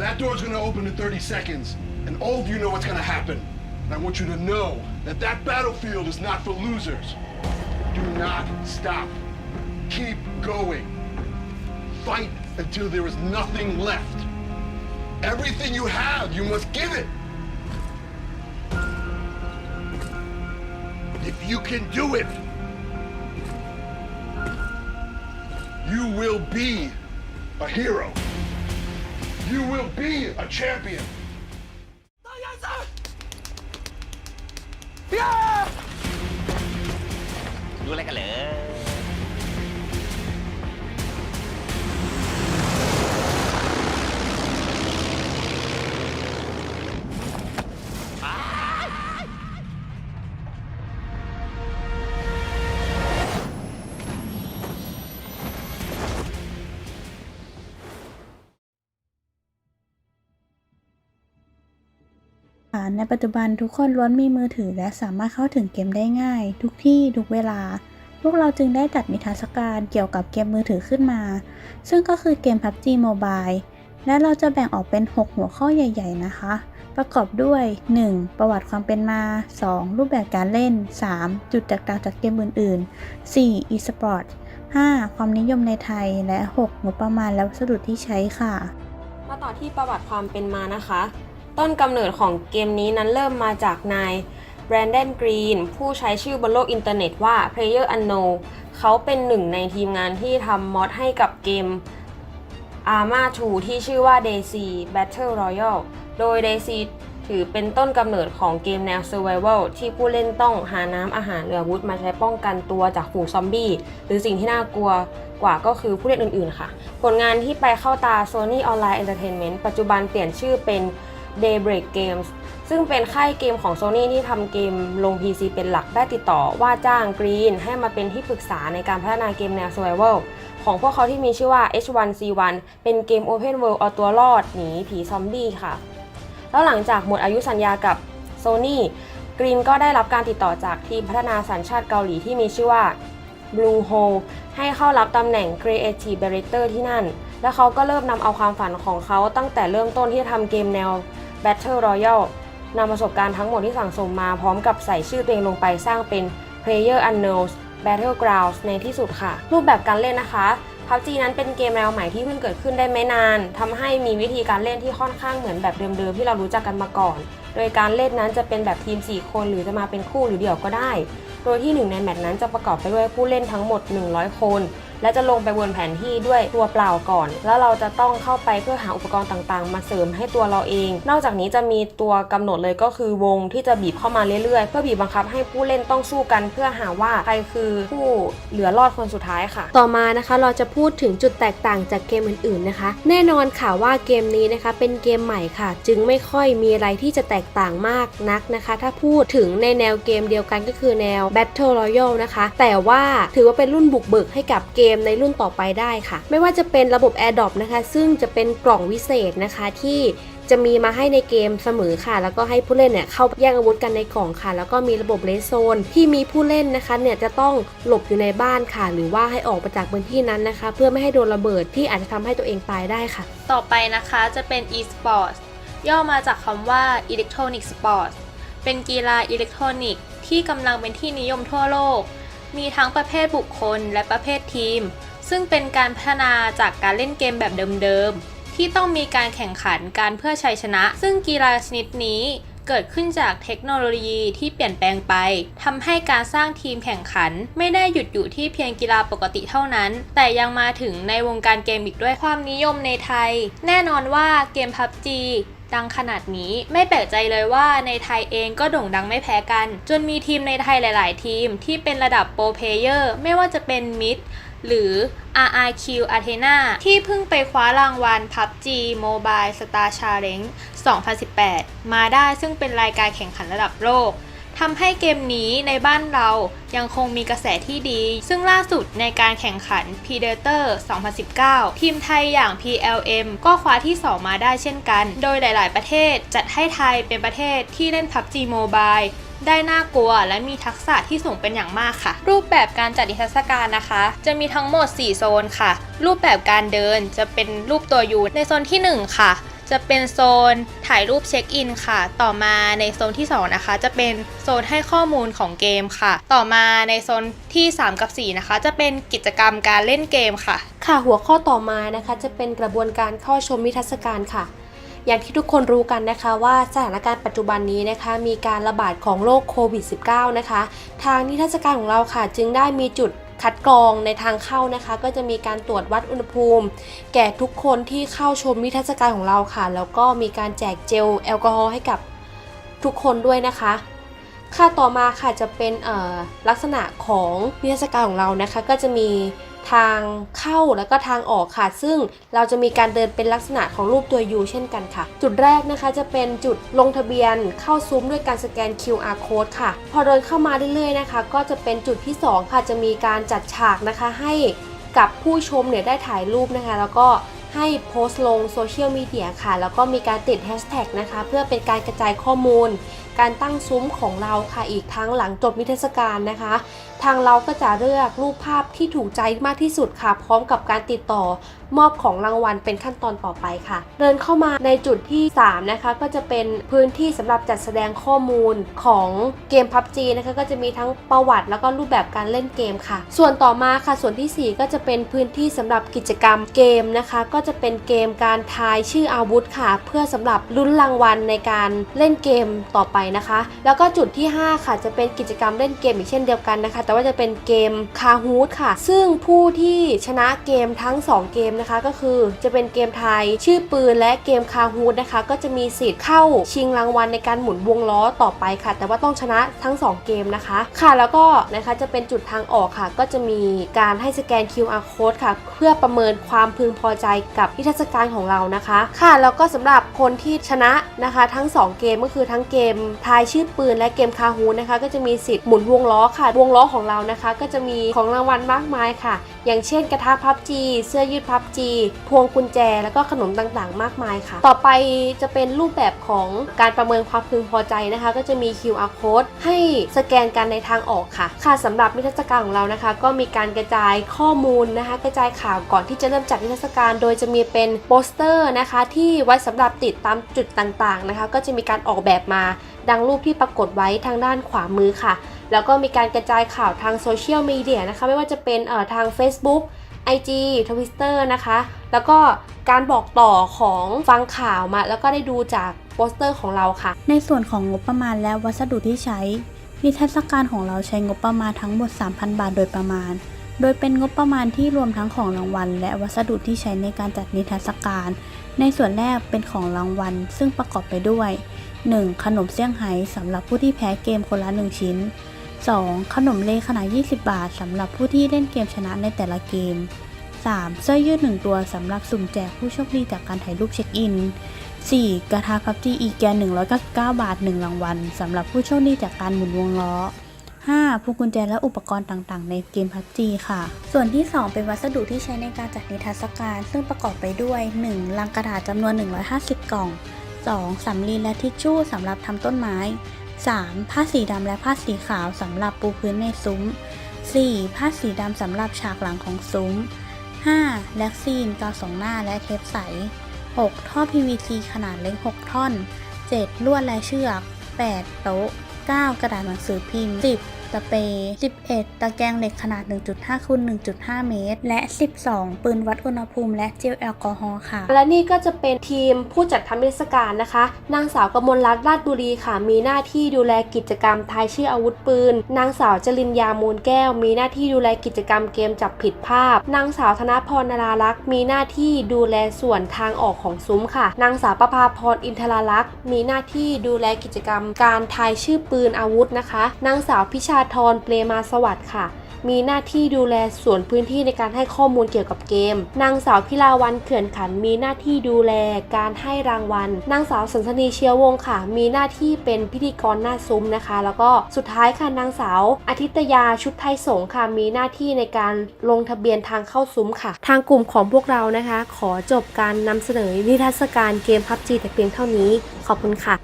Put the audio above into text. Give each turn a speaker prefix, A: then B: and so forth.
A: That door's gonna open in 30 seconds, and all of you know what's gonna happen. And I want you to know that that battlefield is not for losers. Do not stop. Keep going. Fight until there is nothing left. Everything you have, you must give it. If you can do it, you will be a hero. You will be a champion.
B: รู้อะไรกันเหรอ
C: ในปัจจุบันทุกคนล้วนมีมือถือและสามารถเข้าถึงเกมได้ง่าย ทุกที่ทุกเวลา พวกเราจึงได้จัดนิทรรศการเกี่ยวกับเกมมือถือขึ้นมา ซึ่งก็คือเกม PUBG Mobile และเราจะแบ่งออกเป็น 6 หัวข้อใหญ่ ๆ นะคะ ประกอบด้วย 1. ประวัติความเป็นมา 2. รูปแบบการเล่น 3. จุดแตกต่างจากเกมอื่น ๆ 4. e-sport 5. ความนิยมในไทย และ 6. งบประมาณและวัสดุที่ใช้ค่ะ
D: มาต่อที่ประวัติความเป็นมานะคะ ต้นกำเนิดของเกมนี้นั้นเริ่มมาจากนายแบรนด o นกรีนผู้ใช้ชื่อบนโลกอินเทอร์เน็ตว่า Player Unknown เขาเป็นหนึ่งในทีมงานที่ทำมอดให้กับเกม Arma 2 ที่ชื่อว่า Daisy Battle Royale โดย Daisy ถือเป็นต้นกำเนิดของเกมแนว Survival ที่ผู้เล่นต้องหาน้ำอาหารหรืออาวุธมาใช้ป้องกันตัวจากฝูงซอมบี้หรือสิ่งที่น่ากลัวกว่าก็คือผู้เล่นอื่นๆค่ะ ผลงานที่ไปเข้าตา Sony Online Entertainment ปัจจุบันเปลี่ยนชื่อเป็น Daybreak Games ซึ่งเป็นค่ายเกมของ Sony ที่ทำเกมลง PC เป็นหลักได้ติดต่อว่าจ้าง Green ให้มาเป็นที่ปรึกษาในการพัฒนาเกมแนว Survival ของพวกเขาที่มีชื่อว่า H1C1 เป็นเกม Open World เอาตัวรอดหนีผีซอมบี้ค่ะ แล้วหลังจากหมดอายุสัญญากับ Sony Green ก็ได้รับการติดต่อจากทีมพัฒนาสัญชาติเกาหลีที่มีชื่อว่า Blue Hole ให้เข้ารับตำแหน่ง Creative Director ที่นั่น และเขาก็เริ่มนำเอาความฝันของเขาตั้งแต่เริ่มต้นที่จะทำเกมแนว Battle Royale นำประสบการณ์ทั้งหมดที่สั่งสมมาพร้อมกับใส่ชื่อตัวเองลงไปสร้างเป็น Player Unknowns Battlegrounds ในที่สุดค่ะ รูปแบบการเล่นนะคะ PUBG นั้นเป็นเกมแนวใหม่ที่เพิ่งเกิดขึ้นได้ไม่นานทำให้มีวิธีการเล่นที่ค่อนข้างเหมือนแบบเดิมๆที่เรารู้จักกันมาก่อน โดยการเล่นนั้นจะเป็นแบบทีม 4 คนหรือจะมาเป็นคู่หรือเดี่ยวก็ได้ โดยที่หนึ่งในแมตช์นั้นจะประกอบไปด้วยผู้เล่นทั้งหมด 100 คน และจะลงไปบนแผนที่ด้วยตัวเปล่าก่อน แล้วเราจะต้องเข้าไปเพื่อหาอุปกรณ์ต่างๆ มาเสริมให้ตัวเราเอง นอกจากนี้จะมีตัวกำหนดเลยก็คือวงที่จะบีบเข้ามาเรื่อยๆ เพื่อบีบบังคับให้ผู้เล่นต้องสู้กัน เพื่อหาว่าใครคือผู้เหลือรอดคนสุดท้ายค่ะ
E: ต่อมานะคะเราจะพูดถึงจุดแตกต่างจากเกมอื่นๆนะคะ แน่นอนค่ะว่าเกมนี้นะคะเป็นเกมใหม่ค่ะ จึงไม่ค่อยมีอะไรที่จะแตกต่างมากนักนะคะ ถ้าพูดถึงในแนวเกมเดียวกันก็คือแนว Battle Royale นะคะ แต่ว่าถือว่าเป็นรุ่นบุกเบิกให้กับเกมในรุ่นต่อไปได้ค่ะ ไม่ว่าจะเป็นระบบ Air d r o p นะคะ ซึ่งจะเป็นกล่องวิเศษนะคะที่จะมีมาให้ในเกมเสมอค่ะ แล้วก็ให้ผู้เล่นเนี่ยเข้าแย่งอาวุธกันในกล่องค่ะ แล้วก็มีระบบเลสโซนที่มีผู้เล่นนะคะเนี่ยจะต้องหลบอยู่ในบ้านค่ะ หรือว่าให้ออกไปจากพื้นที่นั้นนะคะ เพื่อไม่ให้โดนระเบิดที่อาจจะทำให้ตัวเองตายได้ค่ะ
F: ต่อไปนะคะจะเป็น e-sports ย่อมาจากคำว่า electronic sports เป็นกีฬาอิเล็กทรอนิกส์ที่กำลังเป็นที่นิยมทั่วโลก มีทั้งประเภทบุคคลและประเภททีม ซึ่งเป็นการพัฒนาจากการเล่นเกมแบบเดิมๆ ที่ต้องมีการแข่งขันการเพื่อชัยชนะ ซึ่งกีฬาชนิดนี้เกิดขึ้นจากเทคโนโลยีที่เปลี่ยนแปลงไปทำให้การสร้างทีมแข่งขัน ไม่ได้หยุดอยู่ที่เพียงกีฬาปกติเท่านั้น แต่ยังมาถึงในวงการเกมอีกด้วยความนิยมในไทย แน่นอนว่าเกม PUBG ดังขนาดนี้ไม่แปลกใจเลยว่าในไทยเองก็โด่งดังไม่แพ้กัน จนมีทีมในไทยหลาย ๆ ทีมที่เป็นระดับโปรเพเยอร์ไม่ว่าจะเป็นมิดหรือ RRQ Athena ที่เพิ่งไปคว้ารางวัล PUBG Mobile Star Challenge 2018 มาได้ซึ่งเป็นรายการแข่งขันระดับโลก ทำให้เกมนี้ในบ้านเรายังคงมีกระแสที่ดี ซึ่งล่าสุดในการแข่งขัน Predator 2019 ทีมไทยอย่าง PLM ก็คว้าที่ 2 มาได้เช่นกัน โดยหลาย ๆ ประเทศจัดให้ไทยเป็นประเทศที่เล่น PUBG Mobile ได้น่ากลัวและมีทักษะที่สูงเป็นอย่างมากค่ะ รูปแบบการจัดนิทรรศการนะคะ จะมีทั้งหมด 4 โซนค่ะ รูปแบบการเดินจะเป็นรูปตัวยูในโซนที่ 1 ค่ะ จะเป็นโซนถ่ายรูปเช็คอินค่ะ ต่อมาในโซนที่ 2 นะคะ จะเป็นโซนให้ข้อมูลของเกมค่ะ ต่อมาในโซนที่ 3 กับ 4 นะคะ จะเป็นกิจกรรมการเล่นเกมค่ะ
E: ค่ะหัวข้อต่อมานะคะจะเป็นกระบวนการเข้าชมนิทรรศการค่ะ อย่างที่ทุกคนรู้กันนะคะว่าสถานการณ์ปัจจุบันนี้นะคะ มีการระบาดของโรคโควิด -19 นะคะ ทางนิทรรศการของเราค่ะ จึงได้มีจุด คัดกรองในทางเข้านะคะ ก็จะมีการตรวจวัดอุณหภูมิ แก่ทุกคนที่เข้าชมนิทรรศการของเราค่ะ แล้วก็มีการแจกเจลแอลกอฮอล์ให้กับทุกคนด้วยนะคะ ค่าต่อมาค่ะจะเป็นเอ่อลักษณะของนิทรรศการของเรานะคะ ก็จะมี ทางเข้าแล้วก็ทางออกค่ะ ซึ่งเราจะมีการเดินเป็นลักษณะของรูปตัว U เช่นกันค่ะ จุดแรกนะคะจะเป็นจุดลงทะเบียนเข้าซุ้มด้วยการสแกน QR code ค่ะ พอเดินเข้ามาเรื่อยๆนะคะ ก็จะเป็นจุดที่ 2 ค่ะจะมีการจัดฉากนะคะ ให้กับผู้ชมเนี่ยได้ถ่ายรูปนะคะ แล้วก็ให้โพสต์ลงโซเชียลมีเดียค่ะ แล้วก็มีการติดแฮชแท็กนะคะ เพื่อเป็นการกระจายข้อมูลการตั้งซุ้มของเราค่ะอีกทั้งหลังจบนิทรรศการนะคะ ทางเราก็จะเลือกรูปภาพที่ถูกใจมากที่สุดค่ะ พร้อมกับการติดต่อมอบของรางวัลเป็นขั้นตอนต่อไปค่ะ เดินเข้ามาในจุดที่ 3 นะคะ ก็จะเป็นพื้นที่สำหรับจัดแสดงข้อมูลของเกม PUBG นะคะก็จะมีทั้งประวัติแล้วก็รูปแบบการเล่นเกมค่ะ ส่วนต่อมาค่ะส่วนทีสี่4 ก็จะเป็นพื้นที่สำหรับกิจกรรมเกมนะคะ ก็จะเป็นเกมการทายชื่ออาวุธค่ะ เพื่อสำหรับลุ้นรางวัลในการเล่นเกมต่อไปนะคะ แล้วก็จุดที่ 5 ค่ะ จะเป็นกิจกรรมเล่นเกมอีกเช่นเดียวกันนะคะ แต่ว่าจะเป็นเกมคาฮูดค่ะ ซึ่งผู้ที่ชนะเกมทั้ง 2 เกมนะคะ ก็คือจะเป็นเกมไทยชื่อปืนและเกมคาฮูดนะคะ ก็จะมีสิทธิ์เข้าชิงรางวัลในการหมุนวงล้อต่อไปค่ะ แต่ว่าต้องชนะทั้ง 2 เกมนะคะ ค่ะแล้วก็นะคะจะเป็นจุดทางออกค่ะ ก็จะมีการให้สแกน QR code ค่ะ เพื่อประเมินความพึงพอใจกับนิทรรศการของเรานะคะ ค่ะแล้วก็สำหรับคนที่ชนะนะคะ ทั้ง 2 เกมก็คือทั้งเกมทายชื่อปืนและเกมคาฮูนะคะ ก็จะมีสิทธิ์หมุนวงล้อค่ะ วงล้อของเรานะคะ ก็จะมีของรางวัลมากมายค่ะ อย่างเช่นกระทะพับจีเสื้อยืดพับจีพวงกุญแจ แล้วก็ขนมต่างๆ มากมายค่ะ ต่อไปจะเป็นรูปแบบของการประเมินความพึงพอใจนะคะ ก็จะมี QR code ให้สแกนกันในทางออกค่ะ ค่ะสำหรับนิทรรศการของเรานะคะ ก็มีการกระจายข้อมูลนะคะ กระจายข่าวก่อนที่จะเริ่มจัดนิทรรศการ โดยจะมีเป็นโปสเตอร์นะคะ ที่ไว้สำหรับติดตามจุดต่างๆนะคะ ก็จะมีการออกแบบมาดังรูปที่ปรากฏไว้ทางด้านขวามือค่ะ แล้วก็มีการกระจายข่าวทางโซเชียลมีเดียนะคะ ไม่ว่าจะเป็นเอ่อทาง Facebook IG Twitter นะคะ แล้วก็การบอกต่อของฟังข่าวมา แล้วก็ได้ดูจากโปสเตอร์ของเราค่ะ
C: ในส่วนของงบประมาณและวัสดุที่ใช้ นิทรรศการของเราใช้งบประมาณทั้งหมด 3,000 บาทโดยประมาณ โดยเป็นงบประมาณที่รวมทั้งของรางวัล และวัสดุที่ใช้ในการจัดนิทรรศการ ในส่วนแรกเป็นของรางวัล ซึ่งประกอบไปด้วย 1. ขนมเซี่ยงไฮ้สำหรับผู้ที่แพ้เกมคนละ 1 ชิ้น 2. ขนมเลขนาด 20 บาทสำหรับผู้ที่เล่นเกมชนะในแต่ละเกม 3. เสื้อยืด1ตัวสำหรับสุ่มแจกผู้โชคดีจากการถ่ายรูปเช็คอิน 4. กระทะพับจีอีแกน199 บาท 1 รางวัลสำหรับผู้โชคดีจากการหมุนวงล้อ 5. พวงกุญแจและอุปกรณ์ต่างๆ ในเกมพับจีค่ะ ส่วนที่ 2 เป็นวัสดุที่ใช้ในการจัดนิทรรศการ ซึ่งประกอบไปด้วย 1. ลังกระดาษจำนวน 150 กล่อง 2. สำลีและทิชชู่สำหรับทำต้นไม้ 3. ผ้าสีดำและผ้าสีขาวสำหรับปูพื้นในซุ้ม 4. ผ้าสีดำสำหรับฉากหลังของซุ้ม 5. แล็กซีนกาวสองหน้าและเทปใส 6. ท่อ PVC ขนาดเล็ก 6 ท่อน 7. ลวดและเชือก 8. โต๊ะ 9. กระดาษหนังสือพิมพ์ 10. ตะเป 11 ตะแกรงเหล็กขนาด 1.5คูณ1.5 เมตร และ 12 ปืนวัดอุณหภูมิและเจลแอลกอฮอล์ค่ะ
E: และนี่ก็จะเป็นทีมผู้จัดทำนิทรรศการนะคะ นางสาวกมลรัตน์ราชบุรีค่ะ มีหน้าที่ดูแลกิจกรรมทายชื่ออาวุธปืน นางสาวจริญญามูลแก้ว มีหน้าที่ดูแลกิจกรรมเกมจับผิดภาพ นางสาวธนพรนารารักษ์มีหน้าที่ดูแลส่วนทางออกของซุ้มค่ะ นางสาวประภาพรอินทรารักษ์มีหน้าที่ดูแลกิจกรรมการทายชื่อปืนอาวุธนะคะ นางสาวพิชาธรเปรมาสวัสดิ์ค่ะ มีหน้าที่ดูแลส่วนพื้นที่ในการให้ข้อมูลเกี่ยวกับเกม นางสาวพิลาวันเขื่อนขัน มีหน้าที่ดูแลการให้รางวัล นางสาวสันสนีเชียววงค่ะ มีหน้าที่เป็นพิธีกรหน้าซุ้มนะคะ แล้วก็สุดท้ายค่ะนางสาวอาทิตยาชุดไทยสงฆ์ค่ะ มีหน้าที่ในการลงทะเบียนทางเข้าซุ้มค่ะ ทางกลุ่มของพวกเรานะคะ ขอจบการนำเสนอนิทรรศการเกมพับจีแต่เพียงเท่านี้ ขอบคุณค่ะ